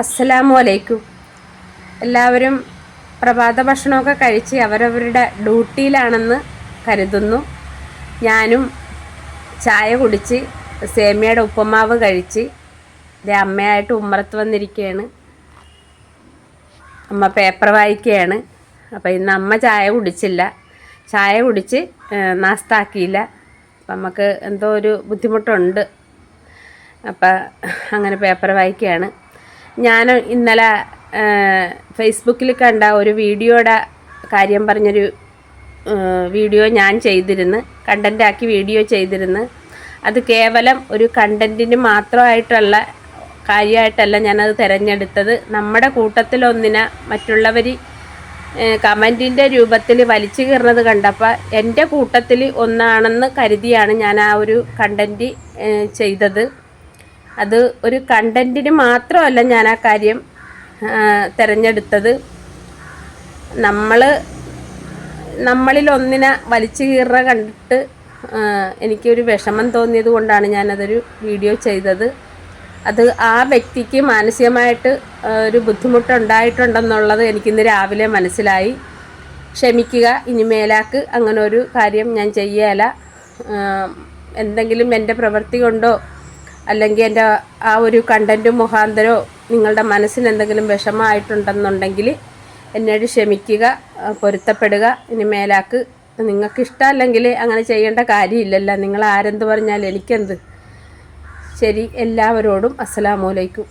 അസ്സലാമു അലൈക്കും എല്ലാവരും പ്രഭാത ഭക്ഷണമൊക്കെ കഴിച്ച് അവരവരുടെ ഡ്യൂട്ടിയിലാണെന്ന് കരുതുന്നു. ഞാനും ചായ കുടിച്ച് സേമിയയുടെ ഉപ്പമാവ് കഴിച്ച് ദേ അമ്മയായിട്ട് ഉമ്മറത്ത് വന്നിരിക്കുകയാണ് അമ്മ പേപ്പർ വായിക്കുകയാണ്. അപ്പോൾ ഇന്ന് അമ്മ ചായ കുടിച്ചില്ല. ചായ കുടിച്ച് നാസ്താക്കിയില്ല. അപ്പം നമുക്ക് എന്തോ ഒരു ബുദ്ധിമുട്ടുണ്ട്. അപ്പം അങ്ങനെ പേപ്പർ വായിക്കുകയാണ്. ഞാൻ ഇന്നലെ ഫേസ്ബുക്കിൽ കണ്ട ഒരു വീഡിയോയുടെ കാര്യം പറഞ്ഞൊരു വീഡിയോ ഞാൻ ചെയ്തിരുന്നു കണ്ടന്റാക്കി വീഡിയോ ചെയ്തിരുന്നു അത് കേവലം ഒരു കണ്ടന്റിന് മാത്രമായിട്ടുള്ള കാര്യമായിട്ടല്ല ഞാനത് തിരഞ്ഞെടുത്തത്. നമ്മുടെ കൂട്ടത്തിലൊന്നിനെ മറ്റുള്ളവർ കമന്റിന്റെ രൂപത്തിൽ വലിച്ചു കീറുന്നത് കണ്ടപ്പോൾ എന്റെ കൂട്ടത്തിൽ ഒന്നാണെന്ന് കരുതിയാണ് ഞാൻ ആ ഒരു കണ്ടന്റ് ചെയ്തത്. അത് ഒരു കണ്ടന്റിന് മാത്രമല്ല ഞാൻ ആ കാര്യം തിരഞ്ഞെടുത്തത്. നമ്മൾ നമ്മളിൽ ഒന്നിനെ വലിച്ചു കീറുക കണ്ടിട്ട് എനിക്കൊരു വിഷമം തോന്നിയത് കൊണ്ടാണ് ഞാനതൊരു വീഡിയോ ചെയ്തത്. അത് ആ വ്യക്തിക്ക് മാനസികമായിട്ട് ഒരു ബുദ്ധിമുട്ടുണ്ടായിട്ടുണ്ടെന്നുള്ളത് എനിക്കിന്ന് രാവിലെ മനസ്സിലായി. ക്ഷമിക്കുക ഇനി മേലാക്ക് അങ്ങനെ ഒരു കാര്യം ഞാൻ ചെയ്യല. എന്തെങ്കിലും എന്റെ പ്രവൃത്തി കൊണ്ടോ അല്ലെങ്കിൽ എന്റെ ആ ഒരു കണ്ടന്റ് മുഖാന്തരോ നിങ്ങളുടെ മനസ്സിന് എന്തെങ്കിലും വിഷമമായിട്ടുണ്ടെന്നുണ്ടെങ്കിൽ എന്നോട് ക്ഷമിക്കുക പൊരുത്തപ്പെടുക ഇനി മേലാക്ക്. നിങ്ങൾക്ക് ഇഷ്ടമല്ലെങ്കിൽ അങ്ങനെ ചെയ്യേണ്ട കാര്യമില്ലല്ലോ. നിങ്ങൾ ആരെന്ത് പറഞ്ഞാൽ എനിക്കെന്ത്? ശരി എല്ലാവരോടും അസ്സലാമലൈക്കും